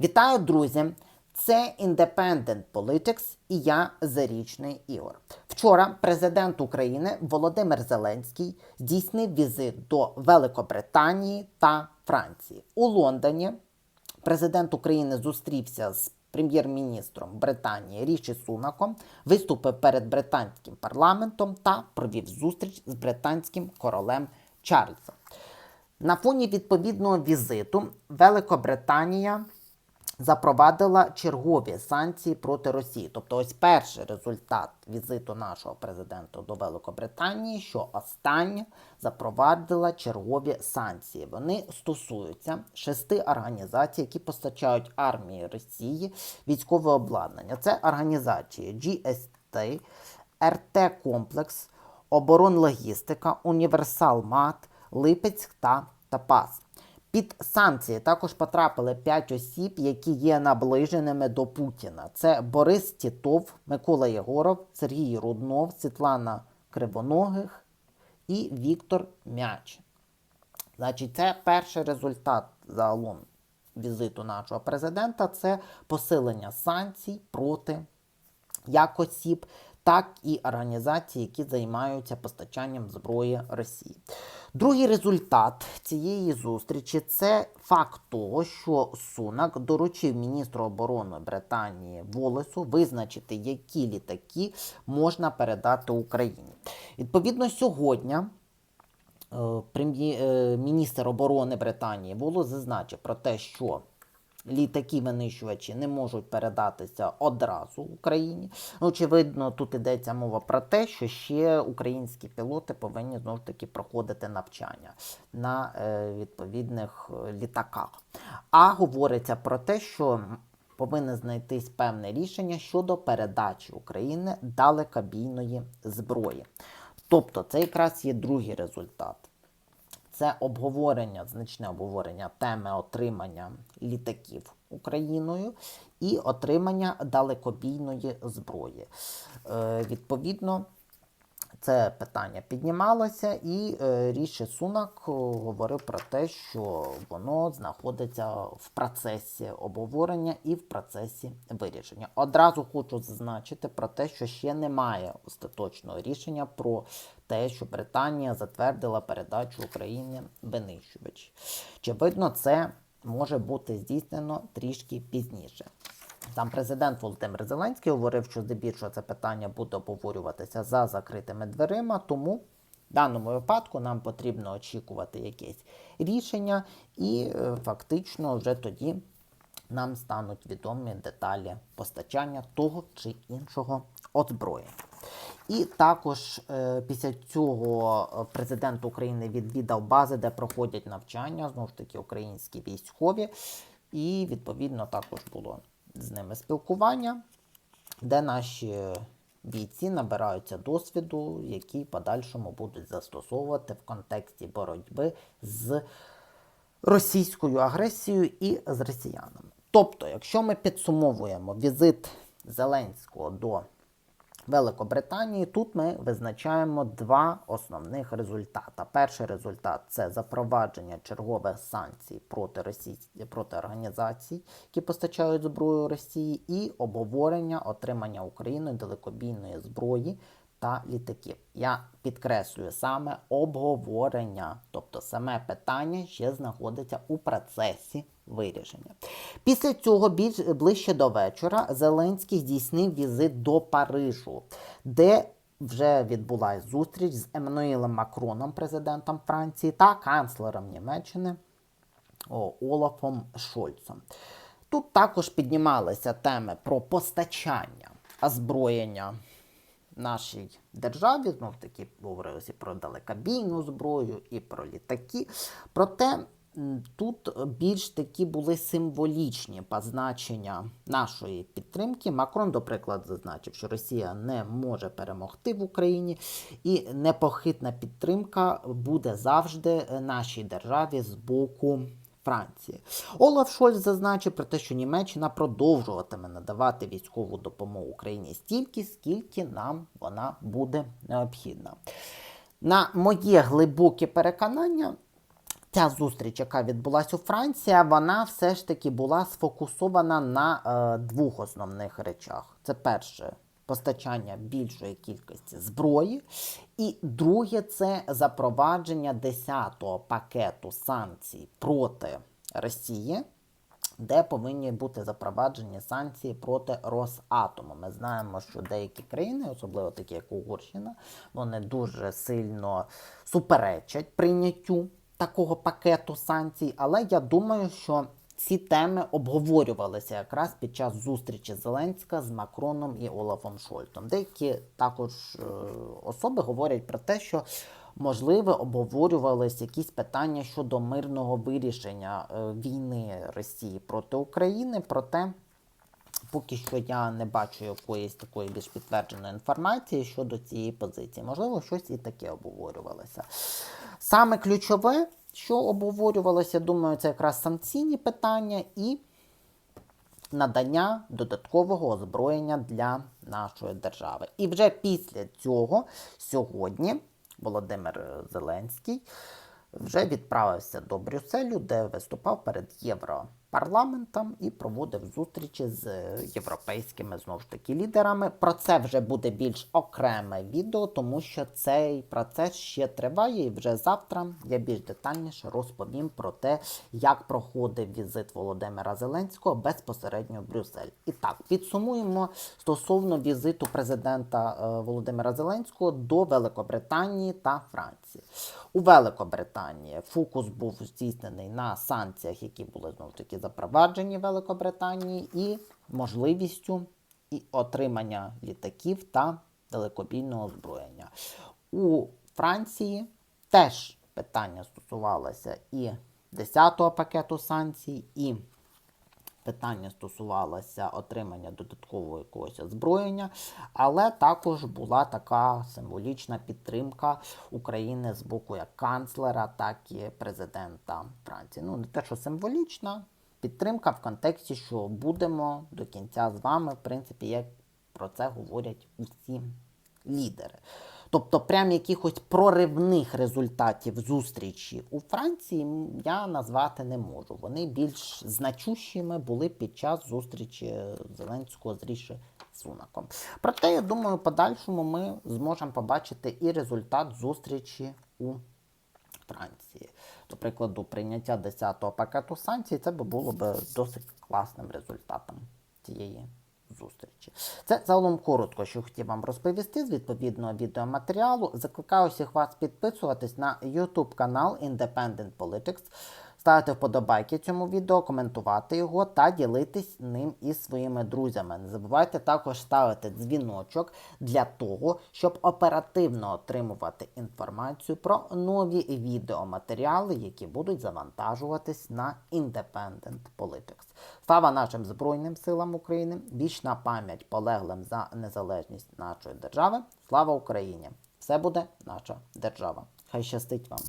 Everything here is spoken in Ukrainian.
Вітаю, друзі! Це Independent Politics і я Зарічний Ігор. Вчора президент України Володимир Зеленський здійснив візит до Великобританії та Франції. У Лондоні президент України зустрівся з прем'єр-міністром Британії Ріші Сунаком, виступив перед британським парламентом та провів зустріч з британським королем Чарльзом. На фоні відповідного візиту Великобританія запровадила чергові санкції проти Росії. Тобто, ось перший результат візиту нашого президента до Великобританії, що остання запровадила чергові санкції. Вони стосуються шести організацій, які постачають армії Росії військове обладнання. Це організації GST, РТ Комплекс, Оборонлогістика, Універсал МАТ, Липецьк та Тапас. Під санкції також потрапили 5 осіб, які є наближеними до Путіна. Це Борис Тітов, Микола Єгоров, Сергій Руднов, Світлана Кривоногих і Віктор Мяч. Значить, це перший результат загалом візиту нашого президента це посилення санкцій проти як осіб, так і організацій, які займаються постачанням зброї Росії. Другий результат цієї зустрічі це факт того, що Сунак доручив міністру оборони Британії Волесу визначити, які літаки можна передати Україні. Відповідно, сьогодні. е, е, Міністр оборони Британії Волос зазначив про те, що літаки винищувачі не можуть передатися одразу Україні. Ну, очевидно, тут йдеться мова про те, що ще українські пілоти повинні знову ж таки проходити навчання на е, відповідних е, літаках. А говориться про те, що повинне знайтись певне рішення щодо передачі України далекобійної зброї. Тобто, це якраз є другий результат це обговорення, значне обговорення теми отримання літаків Україною і отримання далекобійної зброї. Е, відповідно, це питання піднімалося, і е, Ріші Сунак е, говорив про те, що воно знаходиться в процесі обговорення і в процесі вирішення. Одразу хочу зазначити про те, що ще немає остаточного рішення про те, що Британія затвердила передачу Україні винищувачів. Очевидно, це може бути здійснено трішки пізніше. Там президент Володимир Зеленський говорив, що здебільшого це питання буде обговорюватися за закритими дверима, тому в даному випадку нам потрібно очікувати якесь рішення, і е, фактично вже тоді нам стануть відомі деталі постачання того чи іншого озброєння. І також е, після цього президент України відвідав бази, де проходять навчання, знову ж таки, українські військові, і відповідно також було з ними спілкування, де наші бійці набираються досвіду, який подальшому будуть застосовувати в контексті боротьби з російською агресією і з росіянами. Тобто, якщо ми підсумовуємо візит Зеленського до Великобританії, тут ми визначаємо два основних результати. Перший результат це запровадження чергових санкцій проти Росії, проти організацій, які постачають зброю Росії, і обговорення отримання Україною далекобійної зброї та літаків. Я підкреслюю саме обговорення, тобто саме питання ще знаходиться у процесі вирішення. Після цього більш ближче до вечора Зеленський здійснив візит до Парижу, де вже відбулася зустріч з Еммануїлем Макроном, президентом Франції, та канцлером Німеччини Олафом Шольцем. Тут також піднімалися теми про постачання озброєння нашій державі. Знов таки говорилося про далекобійну зброю, і про літаки. Проте тут більш такі були символічні позначення нашої підтримки. Макрон, до прикладу, зазначив, що Росія не може перемогти в Україні, і непохитна підтримка буде завжди нашій державі з боку. Франції. Олаф Шольц зазначив про те, що Німеччина продовжуватиме надавати військову допомогу Україні стільки, скільки нам вона буде необхідна. На моє глибоке переконання, ця зустріч, яка відбулася у Франції, вона все ж таки була сфокусована на е, двох основних речах. Це перше постачання більшої кількості зброї, і друге це запровадження 10-го пакету санкцій проти Росії. Де повинні бути запроваджені санкції проти Росатому. Ми знаємо, що деякі країни, особливо такі як Угорщина, вони дуже сильно суперечать прийняттю такого пакету санкцій. Але я думаю, що ці теми обговорювалися якраз під час зустрічі Зеленська з Макроном і Олафом Шольтом. Деякі також е, особи говорять про те, що можливо обговорювалися якісь питання щодо мирного вирішення е, війни Росії проти України. Проте поки що я не бачу якоїсь такої більш підтвердженої інформації щодо цієї позиції. Можливо, щось і таке обговорювалося. Саме ключове, що обговорювалося, думаю, це якраз санкційні питання і надання додаткового озброєння для нашої держави. І вже після цього сьогодні Володимир Зеленський вже відправився до Брюсселю, де виступав перед Європарламентом і проводив зустрічі з європейськими знову ж таки лідерами. Про це вже буде більш окреме відео, тому що цей процес ще триває. І вже завтра я більш детальніше розповім про те, як проходив візит Володимира Зеленського безпосередньо в Брюссель. І так, підсумуємо стосовно візиту президента е, Володимира Зеленського до Великобританії та Франції. У Великобританії фокус був здійснений на санкціях, які були знову ж таки запроваджені Великобританії, і можливістю і отримання літаків та далекобійного озброєння. У Франції теж питання стосувалося і 10-го пакету санкцій, і питання стосувалося отримання додаткового якогось озброєння, але також була така символічна підтримка України з боку як канцлера, так і президента Франції. Ну, не те, що символічна підтримка в контексті, що будемо до кінця з вами, в принципі, як про це говорять усі лідери. Тобто, прям якихось проривних результатів зустрічі у Франції я назвати не можу. Вони більш значущими були під час зустрічі Зеленського з Ріші Сунаком. Проте, я думаю, подальшому ми зможемо побачити і результат зустрічі у Франції. До прикладу, прийняття 10-го пакету санкцій це би було б досить класним результатом цієї зустрічі. Це загалом коротко, що хотів вам розповісти з відповідного відеоматеріалу. Закликаю всіх вас підписуватись на YouTube канал Independent Politics, ставити вподобайки цьому відео, коментувати його та ділитись ним із своїми друзями. Не забувайте також ставити дзвіночок для того, щоб оперативно отримувати інформацію про нові відеоматеріали, які будуть завантажуватись на Independent Politics. Слава нашим Збройним силам України, вічна пам'ять полеглим за незалежність нашої держави. Слава Україні! Все буде наша держава. Хай щастить вам!